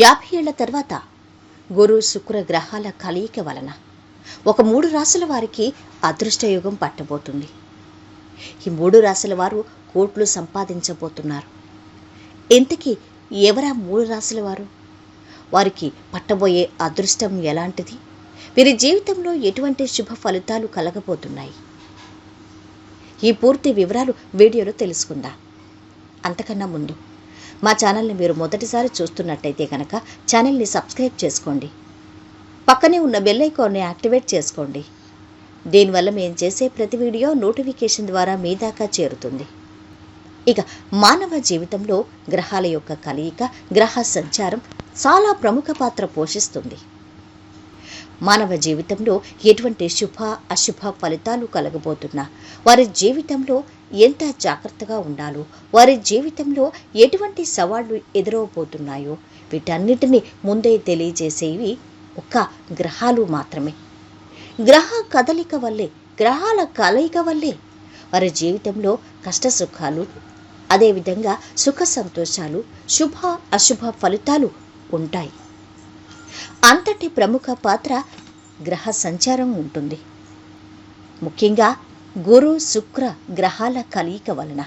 యాభై ఏళ్ళ తర్వాత గురు శుక్ర గ్రహాల కలయిక వలన ఒక మూడు రాసుల వారికి అదృష్టయోగం పట్టబోతుంది. ఈ మూడు రాసుల వారు కోట్లు సంపాదించబోతున్నారు. ఇంతకీ ఎవరా మూడు రాసుల వారు? వారికి పట్టబోయే అదృష్టం ఎలాంటిది? వీరి జీవితంలో ఎటువంటి శుభ ఫలితాలు కలగబోతున్నాయి? ఈ పూర్తి వివరాలు వీడియోలో తెలుసుకుందాం. అంతకన్నా ముందు మా ఛానల్ని మీరు మొదటిసారి చూస్తున్నట్టయితే కనుక ఛానల్ని సబ్స్క్రైబ్ చేసుకోండి. పక్కనే ఉన్న బెల్ ఐకాన్ని యాక్టివేట్ చేసుకోండి. దీనివల్ల మేము చేసే ప్రతి వీడియో నోటిఫికేషన్ ద్వారా మీ దాకా చేరుతుంది. ఇక మానవ జీవితంలో గ్రహాల యొక్క కలయిక గ్రహ సంచారం చాలా ప్రముఖ పాత్ర పోషిస్తుంది. మానవ జీవితంలో ఎటువంటి శుభ అశుభ ఫలితాలు కలగబోతున్నా? వారి జీవితంలో ఎంత జాగ్రత్తగా ఉండాలో? వారి జీవితంలో ఎటువంటి సవాళ్ళు ఎదురవబోతున్నాయో? వీటన్నిటిని ముందే తెలియజేసేవి ఒక్క గ్రహాలు మాత్రమే. గ్రహ కదలిక వల్లే గ్రహాల కలయిక వల్లే వారి జీవితంలో కష్ట సుఖాలు అదేవిధంగా సుఖ సంతోషాలు శుభ అశుభ ఫలితాలు ఉంటాయి. అంతటి ప్రముఖ పాత్ర గ్రహ సంచారం ఉంటుంది. ముఖ్యంగా గురు శుక్ర గ్రహాల కలయిక వలన.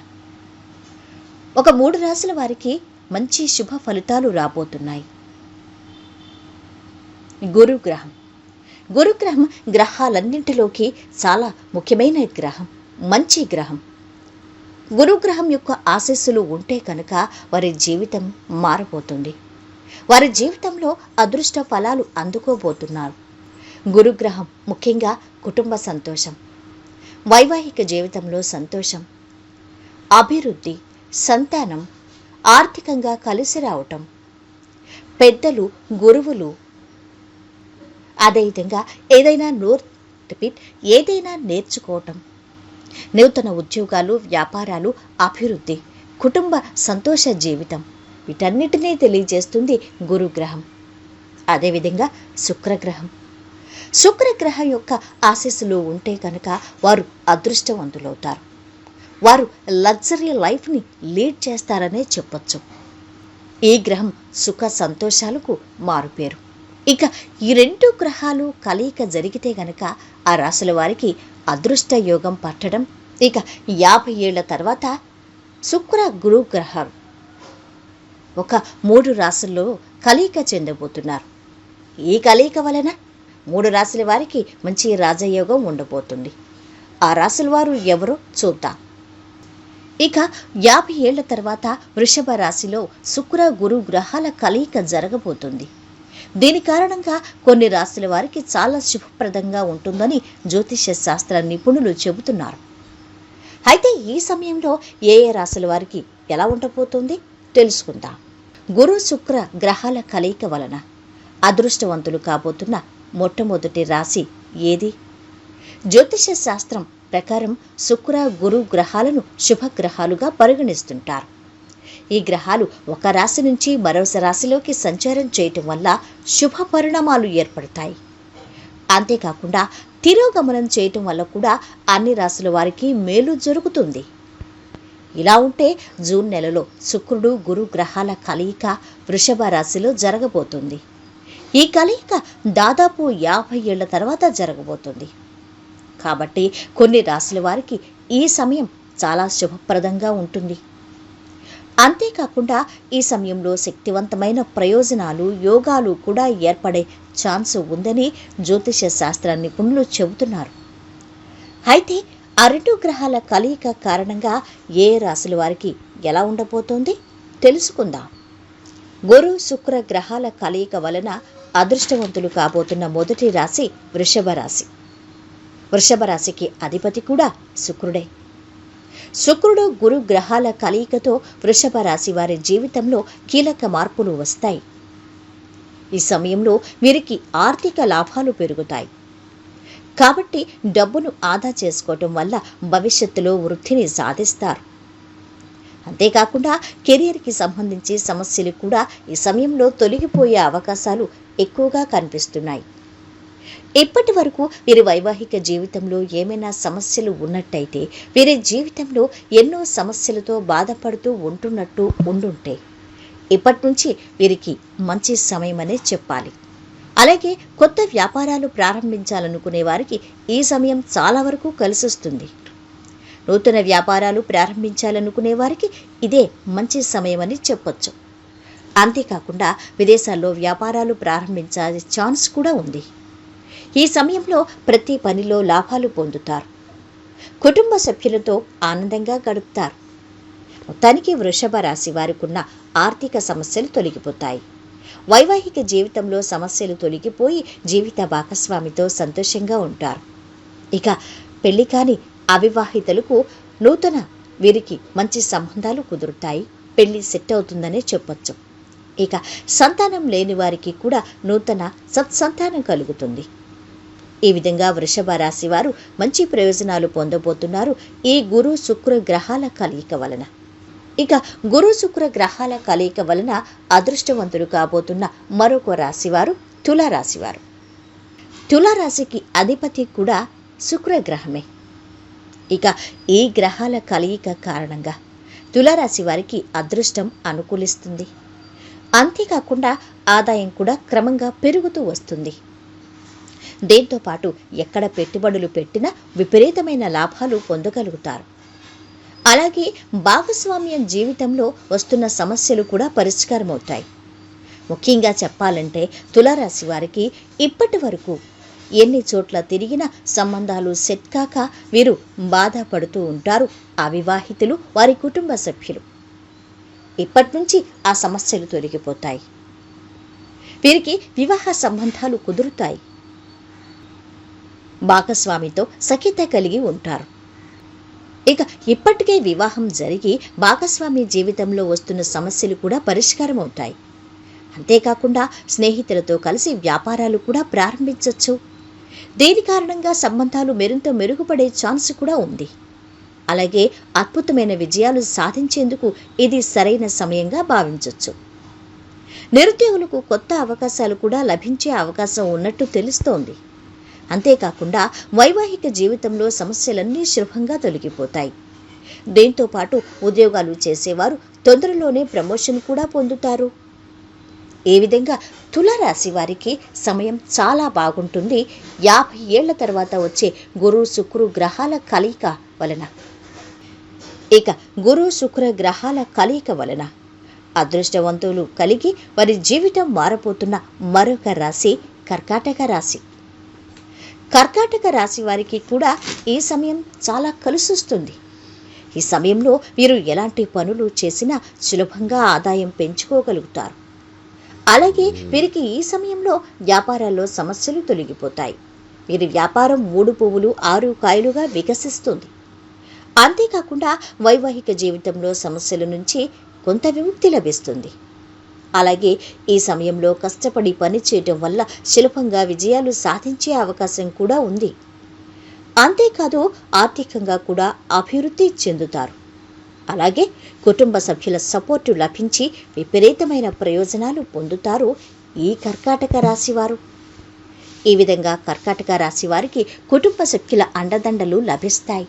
ఒక మూడు రాసుల వారికి మంచి శుభ ఫలితాలు రాబోతున్నాయి. గురుగ్రహం. గురుగ్రహం గ్రహాలన్నింటిలోకి చాలా ముఖ్యమైన గ్రహం మంచి గ్రహం. గురుగ్రహం యొక్క ఆశస్సులు ఉంటే కనుక వారి జీవితం మారబోతుంది. వారి జీవితంలో అదృష్ట ఫలాలు అందుకోబోతున్నారు. గురుగ్రహం ముఖ్యంగా కుటుంబ సంతోషం. వైవాహిక జీవితంలో సంతోషం. అభివృద్ధి సంతానం ఆర్థికంగా కలిసి రావటం. పెద్దలు గురువులు. అదేవిధంగా ఏదైనా నోర్ రిపీట్ ఏదైనా నేర్చుకోవటం. నూతన ఉద్యోగాలు వ్యాపారాలు అభివృద్ధి కుటుంబ సంతోష జీవితం. వీటన్నిటినీ తెలియజేస్తుంది గురుగ్రహం. అదేవిధంగా శుక్రగ్రహం. శుక్రగ్రహం యొక్క ఆశీస్సులు ఉంటే కనుక వారు అదృష్టవంతులవుతారు. వారు లగ్జరీ లైఫ్ని లీడ్ చేస్తారనే చెప్పొచ్చు. ఈ గ్రహం సుఖ సంతోషాలకు మారుపేరు. ఇక ఈ రెండు గ్రహాలు కలయిక జరిగితే గనక ఆ రాసుల వారికి అదృష్ట యోగం పట్టడం ఇక యాభై ఏళ్ళ తర్వాత శుక్ర గురు గ్రహాలు ఒక మూడు రాసుల్లో కలయిక చెందబోతున్నారు. ఈ కలయిక వలన మూడు రాశుల వారికి మంచి రాజయోగం ఉండబోతుంది. ఆ రాసుల వారు ఎవరో చూద్దాం. ఇక యాభై ఏళ్ళ తర్వాత వృషభ రాశిలో శుక్ర గురు గ్రహాల కలయిక జరగబోతుంది. దీని కారణంగా కొన్ని రాశుల వారికి చాలా శుభప్రదంగా ఉంటుందని జ్యోతిష్య శాస్త్ర నిపుణులు చెబుతున్నారు. అయితే ఈ సమయంలో ఏ ఏ రాశుల వారికి ఎలా ఉండబోతుంది? తెలుసుకుందాం. గురు శుక్ర గ్రహాల కలయిక వలన అదృష్టవంతులు కాబోతున్న మొట్టమొదటి రాశి ఏది? జ్యోతిష శాస్త్రం ప్రకారం శుక్ర గురు గ్రహాలను శుభగ్రహాలుగా పరిగణిస్తుంటారు. ఈ గ్రహాలు ఒక రాశి నుంచి మరో రాశిలోకి సంచారం చేయటం వల్ల శుభ పరిణామాలు ఏర్పడతాయి. అంతేకాకుండా తిరోగమనం చేయటం వల్ల కూడా అన్ని రాశుల వారికి మేలు జరుగుతుంది. ఇలా ఉంటే జూన్ నెలలో శుక్రుడు గురు గ్రహాల కలయిక వృషభ రాశిలో జరగబోతుంది. ఈ కలయిక దాదాపు యాభై ఏళ్ళ తర్వాత జరగబోతుంది. కాబట్టి కొన్ని రాశుల వారికి ఈ సమయం చాలా శుభప్రదంగా ఉంటుంది. అంతేకాకుండా ఈ సమయంలో శక్తివంతమైన ప్రయోజనాలు యోగాలు కూడా ఏర్పడే ఛాన్స్ ఉందని జ్యోతిష శాస్త్ర నిపుణులు చెబుతున్నారు. అయితే ఆ రెండు గ్రహాల కలయిక కారణంగా ఏ రాశుల వారికి ఎలా ఉండబోతోంది? తెలుసుకుందాం. గురు శుక్ర గ్రహాల కలయిక వలన అదృష్టవంతులు కాబోతున్న మొదటి రాశి వృషభ రాశి. వృషభ రాశికి అధిపతి కూడా శుక్రుడే. శుక్రుడు గురు గ్రహాల కలయికతో వృషభ రాశి వారి జీవితంలో కీలక మార్పులు వస్తాయి. ఈ సమయంలో వీరికి ఆర్థిక లాభాలు పెరుగుతాయి. కాబట్టి డబ్బును ఆదా చేసుకోవటం వల్ల భవిష్యత్తులో వృద్ధిని సాధిస్తారు. అంతేకాకుండా కెరియర్కి సంబంధించి సమస్యలు కూడా ఈ సమయంలో తొలగిపోయే అవకాశాలు ఎక్కువగా కనిపిస్తున్నాయి. ఇప్పటి వరకు వీరి వైవాహిక జీవితంలో ఏమైనా సమస్యలు ఉన్నట్టయితే వీరి జీవితంలో ఎన్నో సమస్యలతో బాధపడుతూ ఉంటున్నట్టు ఉండుంటే ఇప్పటి నుంచి వీరికి మంచి సమయమనే చెప్పాలి. అలాగే కొత్త వ్యాపారాలు ప్రారంభించాలనుకునే వారికి ఈ సమయం చాలా వరకు కలిసొస్తుంది. నూతన వ్యాపారాలు ప్రారంభించాలనుకునే వారికి ఇదే మంచి సమయమని చెప్పొచ్చు. అంతేకాకుండా విదేశాల్లో వ్యాపారాలు ప్రారంభించాల్సిన ఛాన్స్ కూడా ఉంది. ఈ సమయంలో ప్రతి పనిలో లాభాలు పొందుతారు. కుటుంబ సభ్యులతో ఆనందంగా గడుపుతారు. మొత్తానికి వృషభ రాశి వారికున్న ఆర్థిక సమస్యలు తొలగిపోతాయి. వైవాహిక జీవితంలో సమస్యలు తొలగిపోయి జీవిత భాగస్వామితో సంతోషంగా ఉంటారు. ఇక పెళ్ళి కాని అవివాహితులకు నూతన వీరికి మంచి సంబంధాలు కుదురుతాయి. పెళ్ళి సెట్ అవుతుందనే చెప్పొచ్చు. ఇక సంతానం లేని వారికి కూడా నూతన సత్సంతానం కలుగుతుంది. ఈ విధంగా వృషభ రాశి వారు మంచి ప్రయోజనాలు పొందబోతున్నారు. ఈ గురు శుక్ర గ్రహాల కలయిక వలన. ఇక గురు శుక్ర గ్రహాల కలయిక వలన అదృష్టవంతులు కాబోతున్న మరొక రాశివారు తులారాశివారు. తులారాశికి అధిపతి కూడా శుక్రగ్రహమే. ఇక ఈ గ్రహాల కలయిక కారణంగా తులారాశి వారికి అదృష్టం అనుకూలిస్తుంది. అంతేకాకుండా ఆదాయం కూడా క్రమంగా పెరుగుతూ వస్తుంది. దీంతోపాటు ఎక్కడ పెట్టుబడులు పెట్టినా విపరీతమైన లాభాలు పొందగలుగుతారు. అలాగే భాగస్వామ్యం జీవితంలో వస్తున్న సమస్యలు కూడా పరిష్కారమవుతాయి. ముఖ్యంగా చెప్పాలంటే తులారాశి వారికి ఇప్పటి వరకు ఎన్ని చోట్ల తిరిగినా సంబంధాలు సెట్ కాక వీరు బాధపడుతూ ఉంటారు అవివాహితులు వారి కుటుంబ సభ్యులు. ఇప్పటి నుంచి ఆ సమస్యలు తొలగిపోతాయి. వీరికి వివాహ సంబంధాలు కుదురుతాయి. భాగస్వామితో సఖ్యత కలిగి ఉంటారు. ఇక ఇప్పటికే వివాహం జరిగి భాగస్వామి జీవితంలో వస్తున్న సమస్యలు కూడా పరిష్కారం అవుతాయి అంతేకాకుండా స్నేహితులతో కలిసి వ్యాపారాలు కూడా ప్రారంభించవచ్చు దీని కారణంగా సంబంధాలు మరింత మెరుగుపడే ఛాన్స్ కూడా ఉంది. అలాగే అద్భుతమైన విజయాలు సాధించేందుకు ఇది సరైన సమయంగా భావించవచ్చు నిరుద్యోగులకు కొత్త అవకాశాలు కూడా లభించే అవకాశం ఉన్నట్టు తెలుస్తోంది. అంతేకాకుండా వైవాహిక జీవితంలో సమస్యలన్నీ శుభంగా తొలగిపోతాయి. దీంతో పాటు ఉద్యోగాలు చేసేవారు తొందరలోనే ప్రమోషన్ కూడా పొందుతారు. ఏ విధంగా తులరాశి వారికి సమయం చాలా బాగుంటుంది. యాభై ఏళ్ళ తర్వాత వచ్చే గురు శుక్రు గ్రహాల కలయిక వలన. ఇక గురు శుక్ర గ్రహాల కలయిక వలన అదృష్టవంతులు కలిగి వారి జీవితం మారపోతున్న మరొక రాశి కర్కాటక రాశి. కర్కాటక రాశి వారికి కూడా ఈ సమయం చాలా కలిసొస్తుంది. ఈ సమయంలో మీరు ఎలాంటి పనులు చేసినా సులభంగా ఆదాయం పెంచుకోగలుగుతారు. అలాగే వీరికి ఈ సమయంలో వ్యాపారాల్లో సమస్యలు తొలగిపోతాయి. వీరి వ్యాపారం మూడు పువ్వులు ఆరు కాయలుగా వికసిస్తుంది. అంతేకాకుండా వైవాహిక జీవితంలో సమస్యల నుంచి కొంత విముక్తి లభిస్తుంది. అలాగే ఈ సమయంలో కష్టపడి పని చేయటం వల్ల సులభంగా విజయాలు సాధించే అవకాశం కూడా ఉంది. అంతేకాదు ఆర్థికంగా కూడా అభివృద్ధి చెందుతారు. అలాగే కుటుంబ సభ్యుల సపోర్టు లభించి విపరీతమైన ప్రయోజనాలు పొందుతారు ఈ కర్కాటక రాశివారు. ఈ విధంగా కర్కాటక రాశి వారికి కుటుంబ సభ్యుల అండదండలు లభిస్తాయి.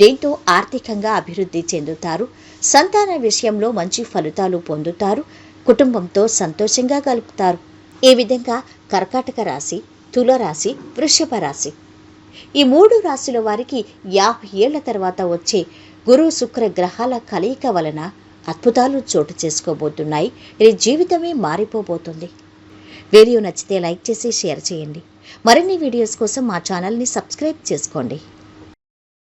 దీంతో ఆర్థికంగా అభివృద్ధి చెందుతారు. సంతాన విషయంలో మంచి ఫలితాలు పొందుతారు. కుటుంబంతో సంతోషంగా గలుపుతారు ఈ విధంగా కర్కాటక రాశి తులరాశి వృషభ రాశి. ఈ మూడు రాశుల వారికి యాభై ఏళ్ళ తర్వాత వచ్చే గురు శుక్ర గ్రహాల కలయిక వలన అద్భుతాలు చోటు చేసుకోబోతున్నాయి. ఇది జీవితమే మారిపోబోతుంది. వీడియో నచ్చితే లైక్ చేసి షేర్ చేయండి. మరిన్ని వీడియోస్ కోసం మా ఛానల్ని సబ్స్క్రైబ్ చేసుకోండి.